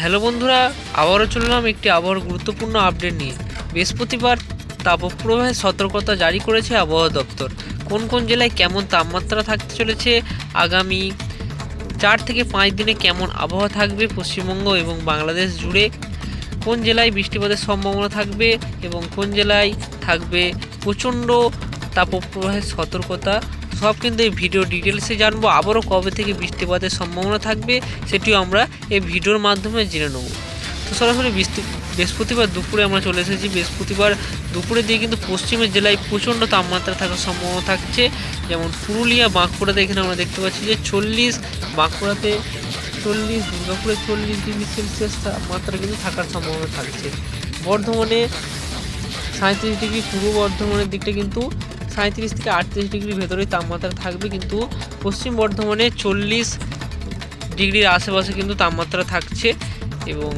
Hello বন্ধুরা, আবারও চললাম একটি আবহাওয়ার গুরুত্বপূর্ণ আপডেট নিয়ে। বৃহস্পতিবার তাপপ্রবাহের সতর্কতা জারি করেছে আবহাওয়া দপ্তর। কোন কোন জেলায় কেমন তাপমাত্রা থাকতে চলেছে, আগামী চার থেকে পাঁচ দিনে কেমন আবহাওয়া থাকবে পশ্চিমবঙ্গ এবং বাংলাদেশ জুড়ে? কোন জেলায় বৃষ্টিপাতের সম্ভাবনা থাকবে এবং কোন জেলায় থাকবে প্রচণ্ড তাপপ্রবাহের সতর্কতা? সব কিন্তু এই ভিডিও ডিটেলসে জানব। আবারও কবে থেকে বৃষ্টিপাতের সম্ভাবনা থাকবে, সেটিও আমরা এই ভিডিওর মাধ্যমে জেনে নেব। তো সরাসরি বৃষ্টি- বৃহস্পতিবার দুপুরে আমরা চলে এসেছি। বৃহস্পতিবার দুপুরে দিয়ে কিন্তু পশ্চিমের জেলায় প্রচণ্ড তাপমাত্রা থাকার সম্ভাবনা থাকছে। যেমন পুরুলিয়া, বাঁকুড়াতে এখানে আমরা দেখতে পাচ্ছি যে চল্লিশ, বাঁকুড়াতে চল্লিশ, দুর্গাপুরে চল্লিশ ডিগ্রি সেলসিয়াস তাপমাত্রা কিন্তু থাকার সম্ভাবনা থাকছে। বর্ধমানে সাঁত্রিশ ডিগ্রি, পূর্ব বর্ধমানের দিকটা কিন্তু সাঁত্রিশ থেকে আটত্রিশ ডিগ্রির ভেতরেই তাপমাত্রা থাকবে, কিন্তু পশ্চিম বর্ধমানে চল্লিশ ডিগ্রির আশেপাশে কিন্তু তাপমাত্রা থাকছে। এবং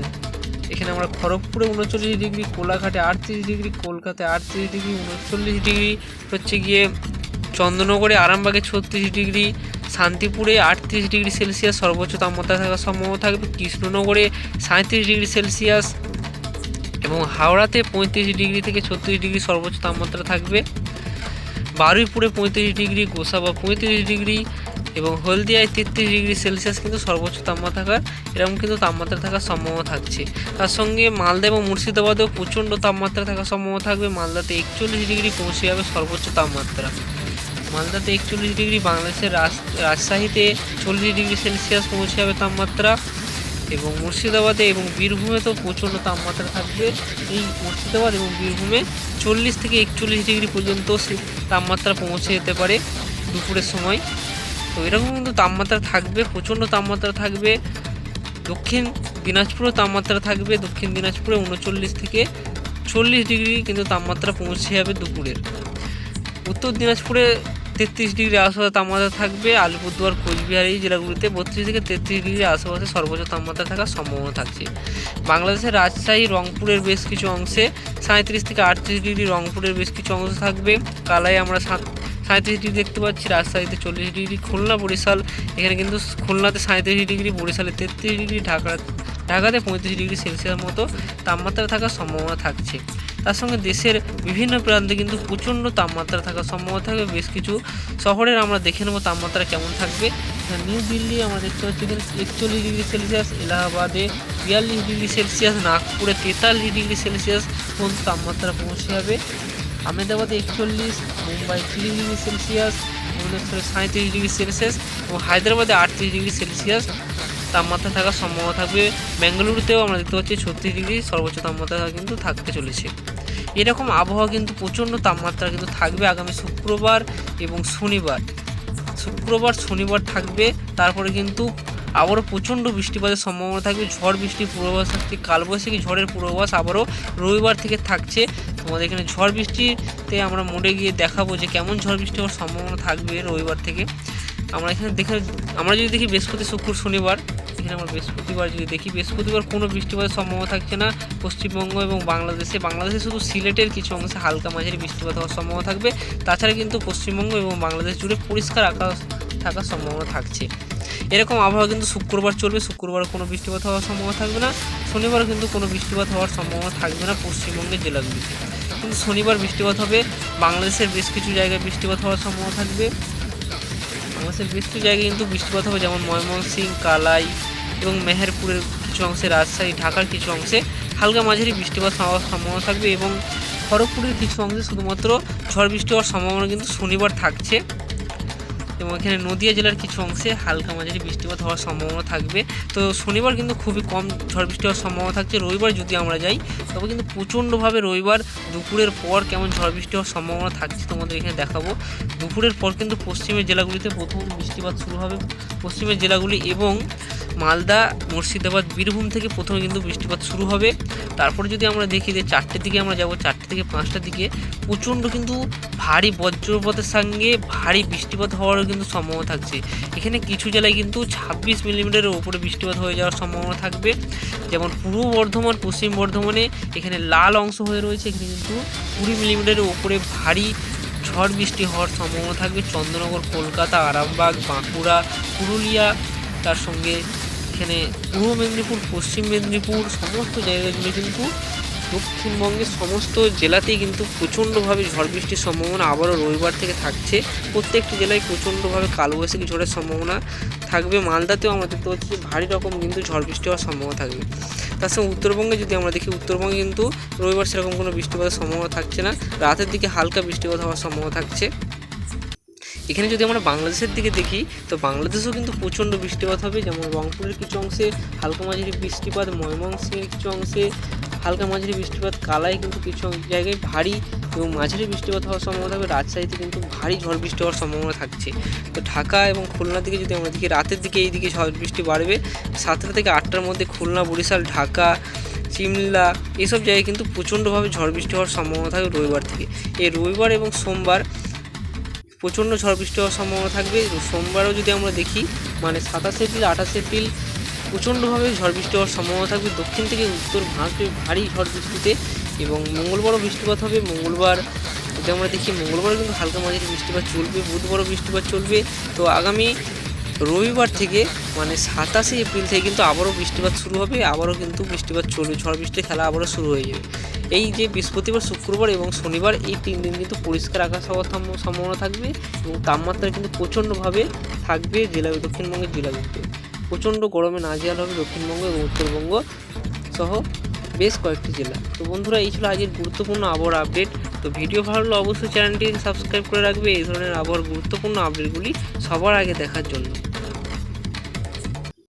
এখানে আমরা খড়গপুরে উনচল্লিশ ডিগ্রি, কোলাঘাটে আটত্রিশ ডিগ্রি, কলকাতায় আটত্রিশ ডিগ্রি, উনচল্লিশ ডিগ্রি, হচ্ছে গিয়ে চন্দ্রনগরে আরামবাগে ছত্রিশ ডিগ্রি, শান্তিপুরে আটত্রিশ ডিগ্রি সেলসিয়াস সর্বোচ্চ তাপমাত্রা থাকার সম্ভাবনা থাকবে, কৃষ্ণনগরে সাঁত্রিশ ডিগ্রি সেলসিয়াস এবং হাওড়াতে পঁয়ত্রিশ ডিগ্রি থেকে ছত্রিশ ডিগ্রি সর্বোচ্চ তাপমাত্রা থাকবে। বারুইপুরে পঁয়ত্রিশ ডিগ্রি, গোসাবা পঁয়ত্রিশ ডিগ্রি এবং হলদিয়ায় তেত্রিশ ডিগ্রি সেলসিয়াস কিন্তু সর্বোচ্চ তাপমাত্রা থাকার এরকম কিন্তু তাপমাত্রা থাকার সম্ভাবনা থাকছে। তার সঙ্গে মালদা এবং মুর্শিদাবাদেও প্রচণ্ড তাপমাত্রা থাকার সম্ভাবনা থাকবে। মালদাতে একচল্লিশ ডিগ্রি পৌঁছে যাবে সর্বোচ্চ তাপমাত্রা। মালদাতে একচল্লিশ ডিগ্রি বাংলাদেশের রাজ- রাজশাহীতে চল্লিশ ডিগ্রি সেলসিয়াস পৌঁছে যাবে তাপমাত্রা। এবং মুর্শিদাবাদে এবং বীরভূমে তো প্রচণ্ড তাপমাত্রা থাকবে। এই মুর্শিদাবাদ এবং বীরভূমে চল্লিশ থেকে একচল্লিশ ডিগ্রি পর্যন্ত তাপমাত্রা পৌঁছে যেতে পারে দুপুরের সময়। তো এরকম কিন্তু তাপমাত্রা থাকবে, প্রচণ্ড তাপমাত্রা থাকবে। দক্ষিণ দিনাজপুরেও তাপমাত্রা থাকবে, দক্ষিণ দিনাজপুরে উনচল্লিশ থেকে চল্লিশ ডিগ্রি কিন্তু তাপমাত্রা পৌঁছে যাবে দুপুরের। উত্তর দিনাজপুরে তেত্রিশ ডিগ্রি আশেপাশে তাপমাত্রা থাকবে। আলিপুরদুয়ার, কোচবিহার এই জেলাগুলিতে বত্রিশ থেকে তেত্রিশ ডিগ্রি আশেপাশে সর্বোচ্চ তাপমাত্রা থাকার সম্ভাবনা থাকছে। বাংলাদেশের রাজশাহী, রংপুরের বেশ কিছু অংশে সাঁত্রিশ থেকে আটত্রিশ ডিগ্রি, রংপুরের বেশ কিছু অংশ থাকবে। কালাই আমরা সাত- সাঁত্রিশ ডিগ্রি দেখতে পাচ্ছি, রাজশাহীতে চল্লিশ ডিগ্রি, খুলনা, বরিশাল, এখানে কিন্তু খুলনাতে সাঁত্রিশ ডিগ্রি, বরিশালে তেত্রিশ ডিগ্রি ঢাকা ঢাকাতে পঁয়ত্রিশ ডিগ্রি সেলসিয়াস মতো তাপমাত্রা থাকার সম্ভাবনা থাকছে। তার সঙ্গে দেশের বিভিন্ন প্রান্তে কিন্তু প্রচণ্ড তাপমাত্রা থাকার সম্ভাবনা থাকবে। বেশ কিছু শহরের আমরা দেখে নেব তাপমাত্রা কেমন থাকবে। নিউ দিল্লি, আমরা দেখতে পাচ্ছি একচল্লিশ ডিগ্রি সেলসিয়াস, এলাহাবাদে বিয়াল্লিশ ডিগ্রি সেলসিয়াস, নাগপুরে তেতাল্লিশ ডিগ্রি সেলসিয়াস পর্যন্ত তাপমাত্রা পৌঁছে যাবে। আহমেদাবাদে একচল্লিশ, মুম্বাই তিরিশ ডিগ্রি সেলসিয়াস, ভুবনেশ্বরে সাঁত্রিশ ডিগ্রি সেলসিয়াস এবং হায়দ্রাবাদে আটত্রিশ ডিগ্রি সেলসিয়াস। তাপমাত্রা থাকার সম্ভাবনা থাকবে। বেঙ্গালুরুতেও আমরা দেখতে পাচ্ছি ছত্রিশ ডিগ্রি সর্বোচ্চ তাপমাত্রা কিন্তু থাকতে চলেছে। এরকম আবহাওয়া কিন্তু প্রচণ্ড তাপমাত্রা কিন্তু থাকবে আগামী শুক্রবার এবং শনিবার। শুক্রবার, শনিবার থাকবে, তারপরে কিন্তু আবারও প্রচণ্ড বৃষ্টিপাতের সম্ভাবনা থাকবে। ঝড় বৃষ্টির পূর্বাভাস থাকছে, কালবৈশাখী ঝড়ের পূর্বাভাস আবারও রবিবার থেকে থাকছে। তোমাদের এখানে ঝড় বৃষ্টিতে আমরা মোড়ে গিয়ে দেখাবো যে কেমন ঝড় বৃষ্টি হওয়ার সম্ভাবনা থাকবে রবিবার থেকে। আমরা এখানে দেখে, আমরা যদি দেখি বৃহস্পতি শুক্র শনিবার, এখানে আমরা বৃহস্পতিবার যদি দেখি, বৃহস্পতিবার কোনো বৃষ্টিপাতের সম্ভাবনা থাকছে না। পশ্চিমবঙ্গ এবং বাংলাদেশে বাংলাদেশে শুধু সিলেটের কিছু অংশে হালকা মাঝারি বৃষ্টিপাত হওয়ার সম্ভাবনা থাকবে। তাছাড়া কিন্তু পশ্চিমবঙ্গ এবং বাংলাদেশ জুড়ে পরিষ্কার আকাশ থাকার সম্ভাবনা থাকছে। এরকম আবহাওয়া কিন্তু শুক্রবার চলবে। শুক্রবার কোনো বৃষ্টিপাত হওয়ার সম্ভাবনা থাকবে না। শনিবার কিন্তু কোনো বৃষ্টিপাত হওয়ার সম্ভাবনা থাকবে না পশ্চিমবঙ্গের জেলাগুলিতে। কিন্তু শনিবার বৃষ্টিপাত হবে। বাংলাদেশের বেশ কিছু জায়গায় বৃষ্টিপাত হওয়ার সম্ভাবনা থাকবে। বাংলাদেশের বেশ কিছু জায়গায় কিন্তু বৃষ্টিপাত হবে, যেমন ময়মনসিং কালাই এবং মেহেরপুরের কিছু অংশে, রাজশাহী, ঢাকার কিছু অংশে হালকা মাঝারি বৃষ্টিপাত হওয়ার সম্ভাবনা থাকবে এবং খড়গপুরের কিছু অংশে শুধুমাত্র ঝড় বৃষ্টি হওয়ার সম্ভাবনা কিন্তু শনিবার থাকছে। এবং এখানে নদিয়া জেলার কিছু অংশে হালকা মাঝারি বৃষ্টিপাত হওয়ার সম্ভাবনা থাকবে। তো শনিবার কিন্তু খুবই কম ঝড় বৃষ্টি হওয়ার সম্ভাবনা থাকছে। রবিবার যদি আমরা যাই, তবে কিন্তু প্রচণ্ডভাবে রবিবার দুপুরের পর কেমন ঝড় বৃষ্টি হওয়ার সম্ভাবনা থাকছে তোমাদের এখানে দেখাবো। দুপুরের পর কিন্তু পশ্চিমের জেলাগুলিতে প্রথম বৃষ্টিপাত শুরু হবে। পশ্চিমের জেলাগুলি এবং মালদা, মুর্শিদাবাদ, বীরভূম থেকে প্রথমে কিন্তু বৃষ্টিপাত শুরু হবে। তারপরে যদি আমরা দেখি যে চারটের দিকে আমরা যাব, চারটে থেকে পাঁচটার দিকে, প্রচণ্ড কিন্তু ভারী বজ্রপাতের সঙ্গে ভারী বৃষ্টিপাত হওয়ারও কিন্তু সম্ভাবনা থাকছে। এখানে কিছু জেলায় কিন্তু ছাব্বিশ মিলিমিটারের ওপরে বৃষ্টিপাত হয়ে যাওয়ার সম্ভাবনা থাকবে। যেমন পূর্ব বর্ধমান, পশ্চিম বর্ধমানে এখানে লাল অংশ হয়ে রয়েছে, এখানে কিন্তু কুড়ি মিলিমিটারের ওপরে ভারী ঝড় বৃষ্টি হওয়ার সম্ভাবনা থাকবে। চন্দ্রনগর, কলকাতা, আরামবাগ, বাঁকুড়া, পুরুলিয়া, তার সঙ্গে এখানে পূর্ব মেদিনীপুর, পশ্চিম মেদিনীপুর, সমস্ত জায়গা জুড়ে কিন্তু দক্ষিণবঙ্গের সমস্ত জেলাতেই কিন্তু প্রচণ্ডভাবে ঝড় বৃষ্টির সম্ভাবনা আবারও রবিবার থেকে থাকছে। প্রত্যেকটি জেলায় প্রচণ্ডভাবে কালবৈশাখী ঝড়ের সম্ভাবনা থাকবে। মালদাতেও আমরা দেখতে পাচ্ছি যে ভারী রকম কিন্তু ঝড় বৃষ্টি হওয়ার সম্ভাবনা থাকবে। তার সঙ্গে উত্তরবঙ্গে যদি আমরা দেখি, উত্তরবঙ্গে কিন্তু রবিবার সেরকম কোনো বৃষ্টিপাতের সম্ভাবনা থাকছে না। রাতের দিকে হালকা বৃষ্টিপাত হওয়ার সম্ভাবনা থাকছে। এখানে যদি আমরা বাংলাদেশের দিকে দেখি, তো বাংলাদেশেও কিন্তু প্রচণ্ড বৃষ্টিপাত হবে। যেমন রংপুরের কিছু অংশে হালকা মাঝারি বৃষ্টিপাত, ময়মনসিংহের কিছু অংশে হালকা মাঝারি বৃষ্টিপাত কালায় কিন্তু কিছু জায়গায় ভারী এবং মাঝারি বৃষ্টিপাত হওয়ার সম্ভাবনা থাকবে। রাজশাহীতে কিন্তু ভারী ঝড় বৃষ্টি হওয়ার সম্ভাবনা থাকছে। তো ঢাকা এবং খুলনার দিকে যদি আমরা দেখি, রাতের দিকে এই দিকে ঝড় বৃষ্টি বাড়বে। সাতটা থেকে আটটার মধ্যে খুলনা, বরিশাল, ঢাকা চিমলা এসব জায়গায় কিন্তু প্রচণ্ডভাবে ঝড় বৃষ্টি হওয়ার সম্ভাবনা থাকে রবিবার থেকে। এই রবিবার এবং সোমবার প্রচণ্ড ঝড় বৃষ্টি হওয়ার সম্ভাবনা থাকবে। সোমবারও যদি আমরা দেখি মানে সাতাশ এপ্রিল, আঠাশ এপ্রিল প্রচণ্ডভাবে ঝড় বৃষ্টি হওয়ার সম্ভাবনা থাকবে। দক্ষিণ থেকে উত্তর ভারতে ভারী ঝড় বৃষ্টিতে এবং মঙ্গলবারও বৃষ্টিপাত হবে। মঙ্গলবার যদি আমরা দেখি, মঙ্গলবারও কিন্তু হালকা মাঝারি বৃষ্টিপাত চলবে, বুধবারও বৃষ্টিপাত চলবে। তো আগামী রবিবার থেকে মানে সাতাশে এপ্রিল থেকে কিন্তু আবারও বৃষ্টিপাত শুরু হবে, আবারও কিন্তু বৃষ্টিপাত চলবে। ঝড় বৃষ্টির খেলা আবারও শুরু হয়ে যাবে। এই যে বৃহস্পতিবার, শুক্রবার এবং শনিবার, এই তিন দিন কিন্তু পরিষ্কার আকাশ হওয়ার সম্ভাবনা থাকবে এবং তাপমাত্রা কিন্তু প্রচণ্ডভাবে থাকবে জেলা দক্ষিণবঙ্গের জেলাগুলিতে প্রচণ্ড গরমে নাজেহাল হবে দক্ষিণবঙ্গ এবং উত্তরবঙ্গ সহ বেশ কয়েকটি জেলা। তো বন্ধুরা, এই ছিল আজকের গুরুত্বপূর্ণ আবহাওয়ার আপডেট। তো ভিডিও ভালো লাগলে অবশ্যই চ্যানেলটি সাবস্ক্রাইব করে রাখবে। এই ধরনের আবহাওয়ার গুরুত্বপূর্ণ আপডেটগুলি সবার আগে দেখার জন্য।